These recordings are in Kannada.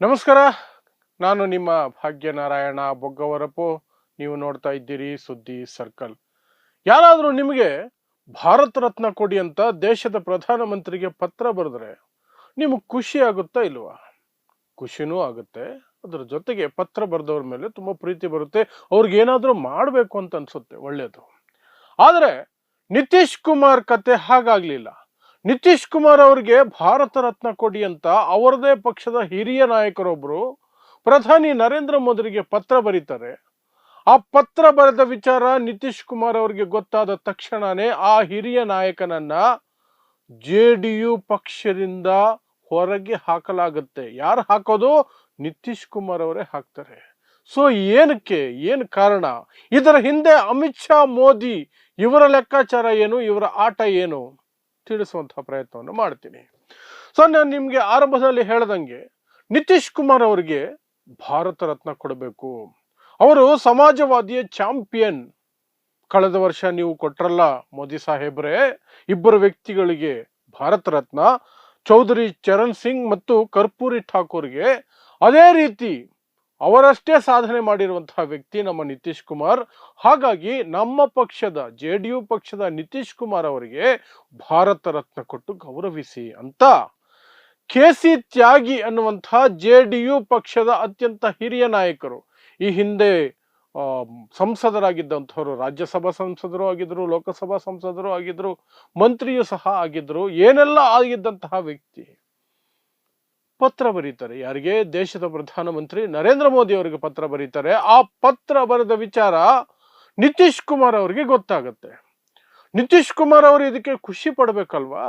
ನಮಸ್ಕಾರ. ನಾನು ನಿಮ್ಮ ಭಾಗ್ಯನಾರಾಯಣ ಬೊಗ್ಗವರಪು. ನೀವು ನೋಡ್ತಾ ಇದ್ದೀರಿ ಸುದ್ದಿ ಸರ್ಕಲ್. ಯಾರಾದರೂ ನಿಮಗೆ ಭಾರತ ರತ್ನ ಕೊಡಿ ಅಂತ ದೇಶದ ಪ್ರಧಾನಮಂತ್ರಿಗೆ ಪತ್ರ ಬರೆದ್ರೆ ನಿಮಗೆ ಖುಷಿ ಆಗುತ್ತಾ ಇಲ್ವಾ? ಖುಷಿನೂ ಆಗುತ್ತೆ. ಅದರ ಜೊತೆಗೆ ಪತ್ರ ಬರೆದವ್ರ ಮೇಲೆ ತುಂಬ ಪ್ರೀತಿ ಬರುತ್ತೆ. ಅವ್ರಿಗೆ ಏನಾದರೂ ಮಾಡಬೇಕು ಅಂತ ಅನ್ಸುತ್ತೆ ಒಳ್ಳೆಯದು ಆದರೆ ನಿತೀಶ್ ಕುಮಾರ್ ಕತೆ ಹಾಗಾಗ್ಲಿಲ್ಲ. ನಿತೀಶ್ ಕುಮಾರ್ ಅವರಿಗೆ ಭಾರತ ರತ್ನ ಕೊಡಿ ಅಂತ ಅವರದೇ ಪಕ್ಷದ ಹಿರಿಯ ನಾಯಕರೊಬ್ಬರು ಪ್ರಧಾನಿ ನರೇಂದ್ರ ಮೋದಿಗೆ ಪತ್ರ ಬರೀತಾರೆ. ಆ ಪತ್ರ ಬರೆದ ವಿಚಾರ ನಿತೀಶ್ ಕುಮಾರ್ ಅವರಿಗೆ ಗೊತ್ತಾದ ತಕ್ಷಣನೇ ಆ ಹಿರಿಯ ನಾಯಕನನ್ನ ಜೆ ಡಿ ಯು ಪಕ್ಷದಿಂದ ಹೊರಗೆ ಹಾಕಲಾಗುತ್ತೆ. ಯಾರು ಹಾಕೋದು? ನಿತೀಶ್ ಕುಮಾರ್ ಅವರೇ ಹಾಕ್ತಾರೆ. ಸೊ ಏನಕ್ಕೆ? ಏನು ಕಾರಣ? ಇದರ ಹಿಂದೆ ಅಮಿತ್ ಶಾ, ಮೋದಿ ಇವರ ಲೆಕ್ಕಾಚಾರ ಏನು? ಇವರ ಆಟ ಏನು? ತಿಳಿಸುವಂತಹ ಪ್ರಯತ್ನವನ್ನು ಮಾಡ್ತೀನಿ. ಸೊ ನಾನು ನಿಮಗೆ ಆರಂಭದಲ್ಲಿ ಹೇಳ್ದಂಗೆ ನಿತೀಶ್ ಕುಮಾರ್ ಅವರಿಗೆ ಭಾರತ ರತ್ನ ಕೊಡಬೇಕು. ಅವರು ಸಮಾಜವಾದಿಯ ಚಾಂಪಿಯನ್. ಕಳೆದ ವರ್ಷ ನೀವು ಕೊಟ್ರಲ್ಲ ಮೋದಿ ಸಾಹೇಬ್ರೆ, ಇಬ್ಬರು ವ್ಯಕ್ತಿಗಳಿಗೆ ಭಾರತ ರತ್ನ. ಚೌಧರಿ ಚರಣ್ ಸಿಂಗ್ ಮತ್ತು ಕರ್ಪೂರಿ ಠಾಕೂರ್ಗೆ ಅದೇ ರೀತಿ ಅವರಷ್ಟೇ ಸಾಧನೆ ಮಾಡಿರುವಂತಹ ವ್ಯಕ್ತಿ ನಮ್ಮ ನಿತೀಶ್ ಕುಮಾರ್. ಹಾಗಾಗಿ ನಮ್ಮ ಪಕ್ಷದ, ಜೆ ಡಿ ಯು ಪಕ್ಷದ ನಿತೀಶ್ ಕುಮಾರ್ ಅವರಿಗೆ ಭಾರತ ರತ್ನ ಕೊಟ್ಟು ಗೌರವಿಸಿ ಅಂತ ಕೆ ಸಿ ತ್ಯಾಗಿ ಅನ್ನುವಂತಹ ಜೆ ಡಿ ಯು ಪಕ್ಷದ ಅತ್ಯಂತ ಹಿರಿಯ ನಾಯಕರು. ಈ ಹಿಂದೆ ಸಂಸದರಾಗಿದ್ದಂಥವರು, ರಾಜ್ಯಸಭಾ ಸಂಸದರು ಆಗಿದ್ರು, ಲೋಕಸಭಾ ಸಂಸದರು ಆಗಿದ್ರು, ಮಂತ್ರಿಯೂ ಸಹ ಆಗಿದ್ರು, ಏನೆಲ್ಲ ಆಗಿದ್ದಂತಹ ವ್ಯಕ್ತಿ ಪತ್ರ ಬರೀತಾರೆ. ಯಾರಿಗೆ? ದೇಶದ ಪ್ರಧಾನಮಂತ್ರಿ ನರೇಂದ್ರ ಮೋದಿ ಅವರಿಗೆ ಪತ್ರ ಬರೀತಾರೆ. ಆ ಪತ್ರ ಬರೆದ ವಿಚಾರ ನಿತೀಶ್ ಕುಮಾರ್ ಅವರಿಗೆ ಗೊತ್ತಾಗುತ್ತೆ. ನಿತೀಶ್ ಕುಮಾರ್ ಅವರು ಇದಕ್ಕೆ ಖುಷಿ ಪಡಬೇಕಲ್ವಾ?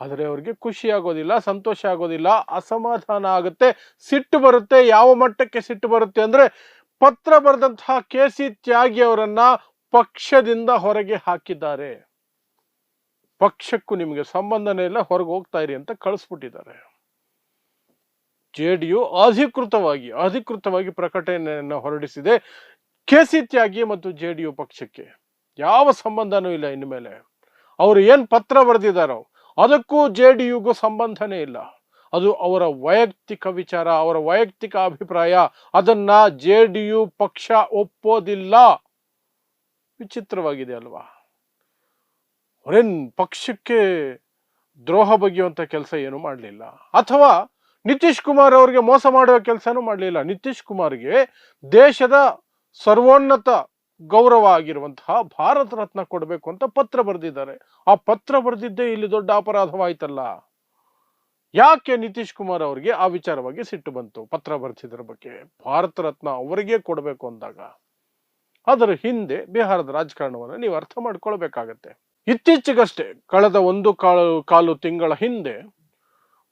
ಆದರೆ ಅವರಿಗೆ ಖುಷಿ ಆಗೋದಿಲ್ಲ, ಸಂತೋಷ ಆಗೋದಿಲ್ಲ, ಅಸಮಾಧಾನ ಆಗುತ್ತೆ, ಸಿಟ್ಟು ಬರುತ್ತೆ. ಯಾವ ಮಟ್ಟಕ್ಕೆ ಸಿಟ್ಟು ಬರುತ್ತೆ ಅಂದ್ರೆ ಪತ್ರ ಬರೆದಂತಹ ಕೆ ಸಿ ತ್ಯಾಗಿ ಅವರನ್ನ ಪಕ್ಷದಿಂದ ಹೊರಗೆ ಹಾಕಿದ್ದಾರೆ. ಪಕ್ಷಕ್ಕೂ ನಿಮಗೆ ಸಂಬಂಧನೇ ಇಲ್ಲ, ಹೊರಗೆ ಹೋಗ್ತಾ ಇರಿ ಅಂತ ಕಳಿಸ್ಬಿಟ್ಟಿದ್ದಾರೆ. ಜೆ ಡಿ ಯು ಅಧಿಕೃತವಾಗಿ ಅಧಿಕೃತವಾಗಿ ಪ್ರಕಟಣೆಯನ್ನು ಹೊರಡಿಸಿದೆ. ಕೆ ಸಿ ತ್ಯಾಗಿ ಮತ್ತು ಜೆ ಡಿ ಯು ಪಕ್ಷಕ್ಕೆ ಯಾವ ಸಂಬಂಧನೂ ಇಲ್ಲ ಇನ್ಮೇಲೆ ಅವರು ಏನು ಪತ್ರ ಬರೆದಿದ್ದಾರೋ ಅದಕ್ಕೂ ಜೆ ಡಿ ಯುಗೂ ಸಂಬಂಧನೇ ಇಲ್ಲ. ಅದು ಅವರ ವೈಯಕ್ತಿಕ ವಿಚಾರ, ಅವರ ವೈಯಕ್ತಿಕ ಅಭಿಪ್ರಾಯ. ಅದನ್ನ ಜೆ ಡಿ ಯು ಪಕ್ಷ ಒಪ್ಪೋದಿಲ್ಲ. ವಿಚಿತ್ರವಾಗಿದೆ ಅಲ್ವಾ? ಅವರೇನ್ ಪಕ್ಷಕ್ಕೆ ದ್ರೋಹ ಬಗೆಯುವಂಥ ಕೆಲಸ ಏನು ಮಾಡಲಿಲ್ಲ. ಅಥವಾ ನಿತೀಶ್ ಕುಮಾರ್ ಅವರಿಗೆ ಮೋಸ ಮಾಡುವ ಕೆಲಸನೂ ಮಾಡಲಿಲ್ಲ. ನಿತೀಶ್ ಕುಮಾರ್ಗೆ ದೇಶದ ಸರ್ವೋನ್ನತ ಗೌರವ ಆಗಿರುವಂತಹ ಭಾರತ ರತ್ನ ಕೊಡಬೇಕು ಅಂತ ಪತ್ರ ಬರೆದಿದ್ದಾರೆ. ಆ ಪತ್ರ ಬರೆದಿದ್ದೇ ಇಲ್ಲಿ ದೊಡ್ಡ ಅಪರಾಧವಾಯ್ತಲ್ಲ. ಯಾಕೆ ನಿತೀಶ್ ಕುಮಾರ್ ಅವರಿಗೆ ಆ ವಿಚಾರವಾಗಿ ಸಿಟ್ಟು ಬಂತು? ಪತ್ರ ಬರೆದಿದ್ದರ ಬಗ್ಗೆ. ಭಾರತ ರತ್ನ ಅವರಿಗೆ ಕೊಡಬೇಕು ಅಂದಾಗ. ಅದರ ಹಿಂದೆ ಬಿಹಾರದ ರಾಜಕಾರಣವನ್ನು ನೀವು ಅರ್ಥ ಮಾಡ್ಕೊಳ್ಬೇಕಾಗತ್ತೆ. ಇತ್ತೀಚೆಗಷ್ಟೇ, ಕಳೆದ ಒಂದು ಕಾಲು ಕಾಲು ತಿಂಗಳ ಹಿಂದೆ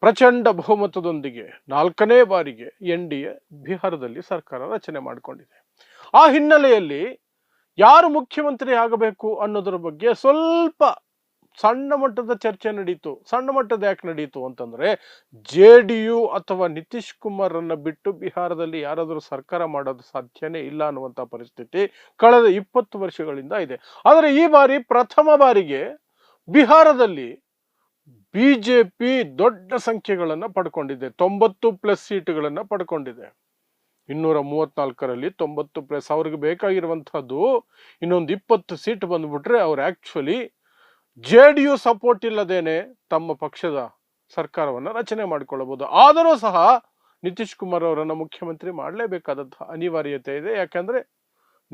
ಪ್ರಚಂಡ ಬಹುಮತದೊಂದಿಗೆ ನಾಲ್ಕನೇ ಬಾರಿಗೆ ಎನ್ ಡಿ ಎ ಬಿಹಾರದಲ್ಲಿ ಸರ್ಕಾರ ರಚನೆ ಮಾಡಿಕೊಂಡಿದೆ. ಆ ಹಿನ್ನೆಲೆಯಲ್ಲಿ ಯಾರು ಮುಖ್ಯಮಂತ್ರಿ ಆಗಬೇಕು ಅನ್ನೋದರ ಬಗ್ಗೆ ಸ್ವಲ್ಪ ಸಣ್ಣ ಮಟ್ಟದ ಚರ್ಚೆ ನಡೀತು. ಸಣ್ಣ ಮಟ್ಟದ ಯಾಕೆ ನಡೀತು ಅಂತಂದ್ರೆ ಜೆ ಡಿ ಯು ಅಥವಾ ನಿತೀಶ್ ಕುಮಾರ್ ಅನ್ನ ಬಿಟ್ಟು ಬಿಹಾರದಲ್ಲಿ ಯಾರಾದರೂ ಸರ್ಕಾರ ಮಾಡೋದು ಸಾಧ್ಯನೇ ಇಲ್ಲ ಅನ್ನುವಂಥ ಪರಿಸ್ಥಿತಿ ಕಳೆದ ಇಪ್ಪತ್ತು ವರ್ಷಗಳಿಂದ ಇದೆ. ಆದರೆ ಈ ಬಾರಿ ಪ್ರಥಮ ಬಾರಿಗೆ ಬಿಹಾರದಲ್ಲಿ ಬಿಜೆಪಿ ದೊಡ್ಡ ಸಂಖ್ಯೆಗಳನ್ನು ಪಡ್ಕೊಂಡಿದೆ. ತೊಂಬತ್ತು ಪ್ಲಸ್ ಸೀಟುಗಳನ್ನು ಪಡ್ಕೊಂಡಿದೆ. ಇನ್ನೂರ ಮೂವತ್ನಾಲ್ಕರಲ್ಲಿ ತೊಂಬತ್ತು ಪ್ಲಸ್ ಅವ್ರಿಗೆ ಬೇಕಾಗಿರುವಂಥದ್ದು ಇನ್ನೊಂದು ಇಪ್ಪತ್ತು ಸೀಟ್ ಬಂದ್ಬಿಟ್ರೆ ಅವ್ರು actually J D U support ಇಲ್ಲದೇನೆ ತಮ್ಮ ಪಕ್ಷದ ಸರ್ಕಾರವನ್ನು ರಚನೆ ಮಾಡಿಕೊಳ್ಳಬಹುದು. ಆದರೂ ಸಹ ನಿತೀಶ್ ಕುಮಾರ್ ಅವರನ್ನು ಮುಖ್ಯಮಂತ್ರಿ ಮಾಡಲೇಬೇಕಾದಂತಹ ಅನಿವಾರ್ಯತೆ ಇದೆ. ಯಾಕಂದ್ರೆ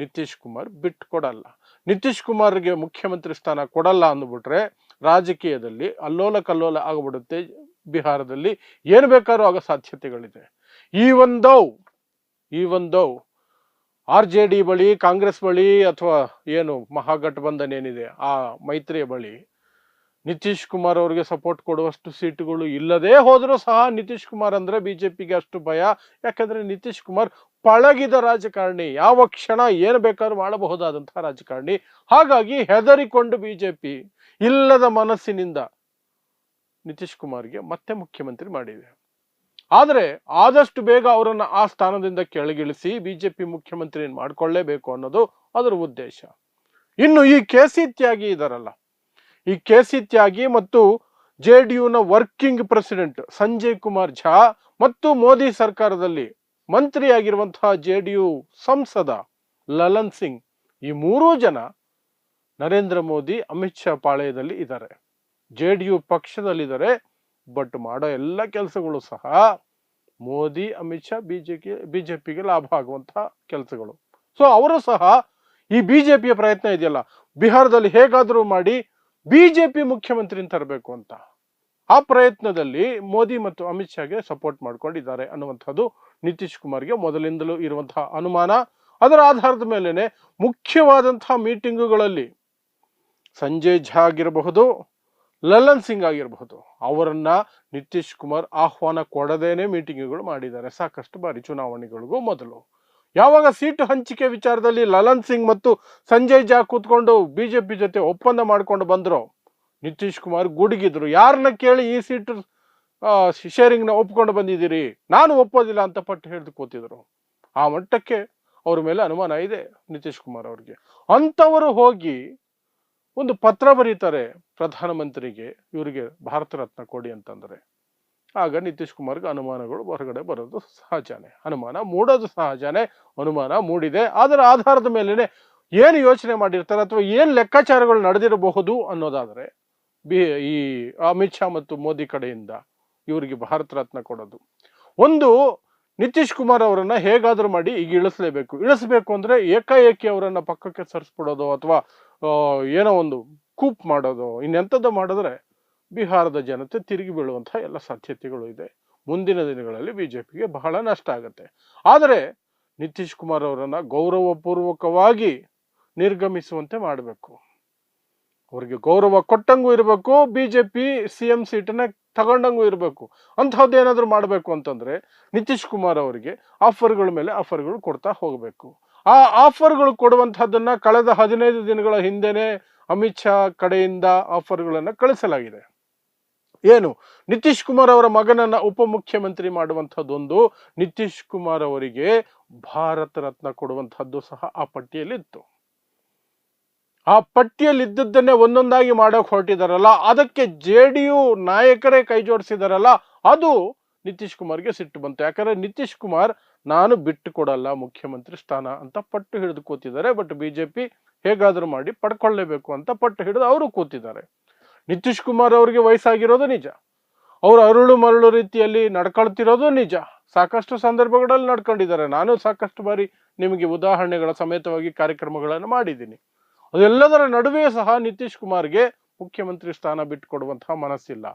ನಿತೀಶ್ ಕುಮಾರ್ ಬಿಟ್ಟು ಕೊಡಲ್ಲ ನಿತೀಶ್ ಕುಮಾರ್ಗೆ ಮುಖ್ಯಮಂತ್ರಿ ಸ್ಥಾನ ಕೊಡಲ್ಲ ಅಂದ್ಬಿಟ್ರೆ ರಾಜಕೀಯದಲ್ಲಿ ಅಲ್ಲೋಲ ಕಲ್ಲೋಲ ಆಗಿಬಿಡುತ್ತೆ ಬಿಹಾರದಲ್ಲಿ. ಏನು ಬೇಕಾದ್ರೂ ಆಗೋ ಸಾಧ್ಯತೆಗಳಿದೆ. ಈ ಒಂದೌ ಈ ಒಂದೌ ಆರ್ ಜೆ ಡಿ ಬಳಿ, ಕಾಂಗ್ರೆಸ್ ಬಳಿ ಅಥವಾ ಏನು ಮಹಾಗಠಬಂಧನ್ ಏನಿದೆ, ಆ ಮೈತ್ರಿಯ ಬಳಿ ನಿತೀಶ್ ಕುಮಾರ್ ಅವರಿಗೆ ಸಪೋರ್ಟ್ ಕೊಡುವಷ್ಟು ಸೀಟುಗಳು ಇಲ್ಲದೆ ಹೋದರೂ ಸಹ ನಿತೀಶ್ ಕುಮಾರ್ ಅಂದ್ರೆ ಪಿಗೆ ಅಷ್ಟು ಭಯ. ಯಾಕಂದ್ರೆ ನಿತೀಶ್ ಕುಮಾರ್ ಪಳಗಿದ ರಾಜಕಾರಣಿ, ಯಾವ ಕ್ಷಣ ಏನು ಬೇಕಾದ್ರೂ ಮಾಡಬಹುದಾದಂತಹ ರಾಜಕಾರಣಿ, ಹಾಗಾಗಿ ಹೆದರಿಕೊಂಡು ಬಿಜೆಪಿ ಇಲ್ಲದ ಮನಸ್ಸಿನಿಂದ ನಿತೀಶ್ ಕುಮಾರ್ಗೆ ಮತ್ತೆ ಮುಖ್ಯಮಂತ್ರಿ ಮಾಡಿದೆ. ಆದರೆ ಆದಷ್ಟು ಬೇಗ ಅವರನ್ನ ಆ ಸ್ಥಾನದಿಂದ ಕೆಳಗಿಳಿಸಿ ಬಿಜೆಪಿ ಮುಖ್ಯಮಂತ್ರಿ ಮಾಡ್ಕೊಳ್ಳೇಬೇಕು ಅನ್ನೋದು ಅದರ ಉದ್ದೇಶ. ಇನ್ನು ಈ ಕೆಸಿ ತ್ಯಾಗಿ ಇದರಲ್ಲ, ಈ ಕೆಸಿ ತ್ಯಾಗಿ ಮತ್ತು ಜೆ ಡಿ ಯುನ ವರ್ಕಿಂಗ್ ಪ್ರೆಸಿಡೆಂಟ್ ಸಂಜಯ್ ಕುಮಾರ್ ಝಾ ಮತ್ತು ಮೋದಿ ಸರ್ಕಾರದಲ್ಲಿ ಮಂತ್ರಿಯಾಗಿರುವಂತಹ ಜೆ ಡಿ ಯು ಸಂಸದ ಲಲನ್ ಸಿಂಗ್ ಈ ಮೂರೂ ಜನ ನರೇಂದ್ರ ಮೋದಿ, ಅಮಿತ್ ಶಾ ಪಾಳೆಯದಲ್ಲಿ ಇದ್ದಾರೆ. ಜೆ ಡಿ ಯು ಪಕ್ಷದಲ್ಲಿದ್ದಾರೆ, ಬಟ್ ಮಾಡೋ ಎಲ್ಲ ಕೆಲಸಗಳು ಸಹ ಮೋದಿ, ಅಮಿತ್ ಶಾ, ಬಿಜೆಪಿ, ಬಿಜೆಪಿಗೆ ಲಾಭ ಆಗುವಂತಹ ಕೆಲಸಗಳು. ಸೊ ಅವರು ಸಹ ಈ ಬಿಜೆಪಿಯ ಪ್ರಯತ್ನ ಇದೆಯಲ್ಲ, ಬಿಹಾರದಲ್ಲಿ ಹೇಗಾದರೂ ಮಾಡಿ ಬಿಜೆಪಿ ಮುಖ್ಯಮಂತ್ರಿನ ತರಬೇಕು ಅಂತ. ಆ ಪ್ರಯತ್ನದಲ್ಲಿ ಮೋದಿ ಮತ್ತು ಅಮಿತ್ ಶಾಗೆ ಸಪೋರ್ಟ್ ಮಾಡ್ಕೊಂಡಿದ್ದಾರೆ ಅನ್ನುವಂಥದ್ದು ನಿತೀಶ್ ಕುಮಾರ್ಗೆ ಮೊದಲಿಂದಲೂ ಇರುವಂತಹ ಅನುಮಾನ. ಅದರ ಆಧಾರದ ಮೇಲೇನೆ ಮುಖ್ಯವಾದಂತಹ ಮೀಟಿಂಗುಗಳಲ್ಲಿ ಸಂಜಯ್ ಝಾ ಆಗಿರಬಹುದು ಲಲನ್ ಸಿಂಗ್ ಆಗಿರಬಹುದು, ಅವರನ್ನ ನಿತೀಶ್ ಕುಮಾರ್ ಆಹ್ವಾನ ಕೊಡದೇನೆ ಮೀಟಿಂಗ್ಗಳು ಮಾಡಿದ್ದಾರೆ. ಸಾಕಷ್ಟು ಬಾರಿ ಚುನಾವಣೆಗಳಿಗೂ ಮೊದಲು. ಯಾವಾಗ ಸೀಟು ಹಂಚಿಕೆ ವಿಚಾರದಲ್ಲಿ ಲಲನ್ ಸಿಂಗ್ ಮತ್ತು ಸಂಜಯ್ ಝಾ ಕೂತ್ಕೊಂಡು ಬಿಜೆಪಿ ಜೊತೆ ಒಪ್ಪಂದ ಮಾಡ್ಕೊಂಡು ಬಂದ್ರು, ನಿತೀಶ್ ಕುಮಾರ್ ಗುಡುಗಿದ್ರು. ಯಾರನ್ನ ಕೇಳಿ ಈ ಸೀಟು ಶೇರಿಂಗ್ನ ಒಪ್ಕೊಂಡು ಬಂದಿದ್ದೀರಿ. ನಾನು ಒಪ್ಪೋದಿಲ್ಲ ಅಂತ ಪಟ್ಟು ಹಿಡಿದು ಕೂತಿದ್ರು. ಆ ಮಟ್ಟಕ್ಕೆ ಅವ್ರ ಮೇಲೆ ಅನುಮಾನ ಇದೆ ನಿತೀಶ್ ಕುಮಾರ್ ಅವ್ರಿಗೆ. ಅಂಥವರು ಹೋಗಿ ಒಂದು ಪತ್ರ ಬರೀತಾರೆ ಪ್ರಧಾನಮಂತ್ರಿಗೆ, ಇವರಿಗೆ ಭಾರತ ರತ್ನ ಕೊಡಿ ಅಂತಂದ್ರೆ. ಆಗ ನಿತೀಶ್ ಕುಮಾರ್ಗೆ ಅನುಮಾನಗಳು ಹೊರಗಡೆ ಬರೋದು ಸಹಜನೇ. ಅನುಮಾನ ಮೂಡೋದು ಸಹಜನೇ. ಅನುಮಾನ ಮೂಡಿದೆ. ಅದರ ಆಧಾರದ ಮೇಲೇ ಏನು ಯೋಚನೆ ಮಾಡಿರ್ತಾರೆ ಅಥವಾ ಏನು ಲೆಕ್ಕಾಚಾರಗಳು ನಡೆದಿರಬಹುದು ಅನ್ನೋದಾದರೆ, ಬಿ, ಈ ಅಮಿತ್ ಶಾ ಮತ್ತು ಮೋದಿ ಕಡೆಯಿಂದ ಇವರಿಗೆ ಭಾರತ ರತ್ನ ಕೊಡೋದು. ಒಂದು, ನಿತೀಶ್ ಕುಮಾರ್ ಅವರನ್ನ ಹೇಗಾದ್ರೂ ಮಾಡಿ ಈಗ ಇಳಿಸ್ಲೇಬೇಕು. ಇಳಿಸ್ಬೇಕು ಅಂದ್ರೆ ಏಕಾಏಕಿ ಅವರನ್ನ ಪಕ್ಕಕ್ಕೆ ಸರಿಸ್ಬಿಡೋದು ಅಥವಾ ಏನೋ ಒಂದು ಕೂಪ್ ಮಾಡೋದು. ಇನ್ನೆಂಥದ್ದು ಮಾಡಿದ್ರೆ ಬಿಹಾರದ ಜನತೆ ತಿರುಗಿ ಬೀಳುವಂತಹ ಎಲ್ಲ ಸಾಧ್ಯತೆಗಳು ಇದೆ. ಮುಂದಿನ ದಿನಗಳಲ್ಲಿ ಬಿಜೆಪಿಗೆ ಬಹಳ ನಷ್ಟ ಆಗುತ್ತೆ. ಆದರೆ ನಿತೀಶ್ ಕುಮಾರ್ ಅವರನ್ನ ಗೌರವಪೂರ್ವಕವಾಗಿ ನಿರ್ಗಮಿಸುವಂತೆ ಮಾಡಬೇಕು. ಅವರಿಗೆ ಗೌರವ ಕೊಟ್ಟಂಗೂ ಇರಬೇಕು. ಬಿಜೆಪಿ ಸಿ ಎಂ ಸೀಟನ್ನ ತಗೊಂಡಂಗೂ ಇರಬೇಕು. ಅಂತಹದ್ದೇನಾದ್ರೂ ಮಾಡಬೇಕು ಅಂತಂದರೆ ನಿತೀಶ್ ಕುಮಾರ್ ಅವರಿಗೆ ಆಫರ್ಗಳ ಮೇಲೆ ಆಫರ್ಗಳು ಕೊಡ್ತಾ ಹೋಗಬೇಕು. ಆ ಆಫರ್ಗಳು ಕೊಡುವಂಥದ್ದನ್ನು ಕಳೆದ ಹದಿನೈದು ದಿನಗಳ ಹಿಂದೆನೆ ಅಮಿತ್ ಶಾ ಕಡೆಯಿಂದ ಆಫರ್ಗಳನ್ನು ಕಳಿಸಲಾಗಿದೆ. ಏನು? ನಿತೀಶ್ ಕುಮಾರ್ ಅವರ ಮಗನನ್ನು ಉಪಮುಖ್ಯಮಂತ್ರಿ ಮಾಡುವಂಥದ್ದೊಂದು ನಿತೀಶ್ ಕುಮಾರ್ ಅವರಿಗೆ ಭಾರತ ರತ್ನ ಕೊಡುವಂಥದ್ದು ಸಹ ಆ ಪಟ್ಟಿಯಲ್ಲಿತ್ತು. ಆ ಪಟ್ಟಿಯಲ್ಲಿ ಇದ್ದದ್ದನ್ನೇ ಒಂದೊಂದಾಗಿ ಮಾಡೋಕೆ ಹೊರಟಿದಾರಲ್ಲ, ಅದಕ್ಕೆ ಜೆ ಡಿ ಯು ನಾಯಕರೇ ಕೈ ಜೋಡಿಸಿದಾರಲ್ಲ, ಅದು ನಿತೀಶ್ ಕುಮಾರ್ಗೆ ಸಿಟ್ಟು ಬಂತು. ಯಾಕಂದ್ರೆ ನಿತೀಶ್ ಕುಮಾರ್ ನಾನು ಬಿಟ್ಟು ಕೊಡಲ್ಲ, ಮುಖ್ಯಮಂತ್ರಿ ಸ್ಥಾನ ಅಂತ ಪಟ್ಟು ಹಿಡಿದು ಕೂತಿದ್ದಾರೆ, ಬಟ್ ಬಿಜೆಪಿ ಹೇಗಾದರೂ ಮಾಡಿ ಪಡ್ಕೊಳ್ಳೇಬೇಕು ಅಂತ ಪಟ್ಟು ಹಿಡಿದು ಅವರು ಕೂತಿದ್ದಾರೆ. ನಿತೀಶ್ ಕುಮಾರ್ ಅವರಿಗೆ ವಯಸ್ಸಾಗಿರೋದು ನಿಜ. ಅವರು ಅರುಳು ಮರಳು ರೀತಿಯಲ್ಲಿ ನಡ್ಕೊಳ್ತಿರೋದು ನಿಜ. ಸಾಕಷ್ಟು ಸಂದರ್ಭಗಳಲ್ಲಿ ನಡ್ಕೊಂಡಿದ್ದಾರೆ. ನಾನು ಸಾಕಷ್ಟು ಬಾರಿ ನಿಮಗೆ ಉದಾಹರಣೆಗಳ ಸಮೇತವಾಗಿ ಕಾರ್ಯಕ್ರಮಗಳನ್ನು ಮಾಡಿದ್ದೀನಿ. ಅದೆಲ್ಲದರ ನಡುವೆ ಸಹ ನಿತೀಶ್ ಕುಮಾರ್ಗೆ ಮುಖ್ಯಮಂತ್ರಿ ಸ್ಥಾನ ಬಿಟ್ಟುಕೊಡುವಂತಹ ಮನಸ್ಸಿಲ್ಲ.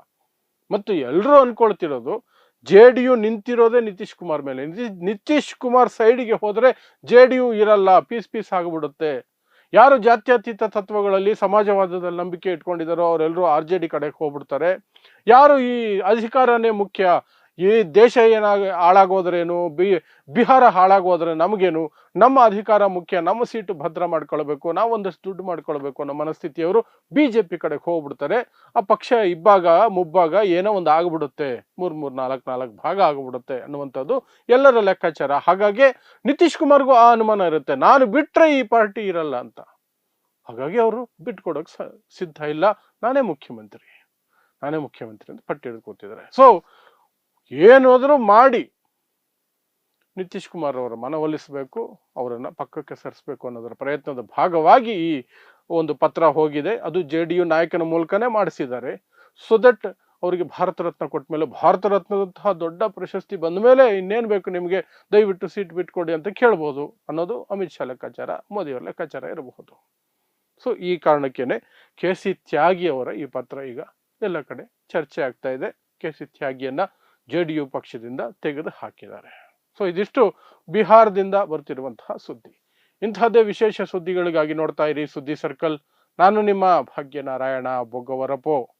ಮತ್ತು ಎಲ್ಲರೂ ಅನ್ಕೊಳ್ತಿರೋದು, ಜೆ ಡಿ ಯು ನಿಂತಿರೋದೇ ನಿತೀಶ್ ಕುಮಾರ್ ಮೇಲೆ. ನಿತಿ- ನಿತೀಶ್ ಕುಮಾರ್ ಸೈಡಿಗೆ ಹೋದರೆ ಜೆ ಡಿ ಯು ಇರಲ್ಲ, ಪೀಸ್ ಪೀಸ್ ಆಗಿಬಿಡುತ್ತೆ. ಯಾರು ಜಾತ್ಯತೀತ ತತ್ವಗಳಲ್ಲಿ ಸಮಾಜವಾದದಲ್ಲಿ ನಂಬಿಕೆ ಇಟ್ಕೊಂಡಿದ್ದಾರೋ ಅವರೆಲ್ಲರೂ ಆರ್ ಜೆ ಡಿ ಕಡೆಗೆ ಹೋಗ್ಬಿಡ್ತಾರೆ. ಯಾರು ಈ ಅಧಿಕಾರನೇ ಮುಖ್ಯ ಈ ದೇಶ ಏನಾಗ ಹಾಳಾಗೋದ್ರೇನು? ಬಿ, ಬಿಹಾರ ಹಾಳಾಗೋದ್ರೆ ನಮಗೇನು? ನಮ್ಮ ಅಧಿಕಾರ ಮುಖ್ಯ, ನಮ್ಮ ಸೀಟು ಭದ್ರ ಮಾಡ್ಕೊಳ್ಬೇಕು ನಾವು ಒಂದಷ್ಟು ದುಡ್ಡು ಮಾಡ್ಕೊಳ್ಬೇಕು ಅನ್ನೋ ಮನಸ್ಥಿತಿಯವರು ಬಿ ಜೆ ಪಿ ಕಡೆಗೆ ಹೋಗ್ಬಿಡ್ತಾರೆ. ಆ ಪಕ್ಷ ಇಬ್ಬಾಗ, ಮುಬ್ಬಾಗ ಏನೋ ಒಂದು ಆಗ್ಬಿಡುತ್ತೆ. ಮೂರ್ ಮೂರ್, ನಾಲ್ಕು ನಾಲ್ಕು ಭಾಗ ಆಗ್ಬಿಡುತ್ತೆ ಅನ್ನುವಂಥದ್ದು ಎಲ್ಲರ ಲೆಕ್ಕಾಚಾರ. ಹಾಗಾಗಿ ನಿತೀಶ್ ಕುಮಾರ್ಗೂ ಆ ಅನುಮಾನ ಇರುತ್ತೆ. ನಾನು ಬಿಟ್ರೆ ಈ ಪಾರ್ಟಿ ಇರಲ್ಲ ಅಂತ. ಹಾಗಾಗಿ ಅವರು ಬಿಟ್ಕೊಡೋಕೆ ಸಿದ್ಧ ಇಲ್ಲ. ನಾನೇ ಮುಖ್ಯಮಂತ್ರಿ. ನಾನೇ ಮುಖ್ಯಮಂತ್ರಿ ಅಂತ ಪಟ್ಟಿ ಹಿಡ್ಕೊತಿದ್ದಾರೆ. ಕೂತಿದ್ದಾರೆ ಸೊ ಏನಾದರೂ ಮಾಡಿ ನಿತೀಶ್ ಕುಮಾರ್ ಅವರ ಮನವೊಲಿಸಬೇಕು ಅವರನ್ನ ಪಕ್ಕಕ್ಕೆ ಸರಿಸಬೇಕು ಅನ್ನೋದರ ಪ್ರಯತ್ನದ ಭಾಗವಾಗಿ ಈ ಒಂದು ಪತ್ರ ಹೋಗಿದೆ. ಅದು ಜೆ ಡಿ ಯು ನಾಯಕನ ಮೂಲಕನೇ ಮಾಡಿಸಿದ್ದಾರೆ. ಸೊ ದಟ್ ಅವರಿಗೆ ಭಾರತ ರತ್ನ ಕೊಟ್ಟ ಮೇಲೆ, ಭಾರತ ರತ್ನದಂತಹ ದೊಡ್ಡ ಪ್ರಶಸ್ತಿ ಬಂದ ಮೇಲೆ ಇನ್ನೇನು ಬೇಕು ನಿಮಗೆ? ದಯವಿಟ್ಟು ಸೀಟ್ ಬಿಟ್ಕೊಡಿ ಅಂತ ಕೇಳ್ಬೋದು ಅನ್ನೋದು ಅಮಿತ್ ಶಾ ಲೆಕ್ಕಾಚಾರ ಮೋದಿಯವರ ಲೆಕ್ಕಾಚಾರ ಇರಬಹುದು. ಸೊ ಈ ಕಾರಣಕ್ಕೇನೆ ಕೆ ಸಿ ತ್ಯಾಗಿ ಅವರ ಈ ಪತ್ರ ಈಗ ಎಲ್ಲ ಕಡೆ ಚರ್ಚೆ ಆಗ್ತಾ ಇದೆ. ಕೆ ಸಿ ತ್ಯಾಗಿಯನ್ನ ಜೆ ಡಿ ಪಕ್ಷದಿಂದ ತೆಗೆದು ಹಾಕಿದ್ದಾರೆ ಸೊ ಇದಿಷ್ಟು ಬಿಹಾರದಿಂದ ಬರ್ತಿರುವಂತಹ ಸುದ್ದಿ. ಇಂತಹದ್ದೇ ವಿಶೇಷ ಸುದ್ದಿಗಳಿಗಾಗಿ ನೋಡ್ತಾ ಇರಿ ಸುದ್ದಿ ಸರ್ಕಲ್. ನಾನು ನಿಮ್ಮ ಭಾಗ್ಯನಾರಾಯಣ ಬೊಗ್ಗವರಪೋ.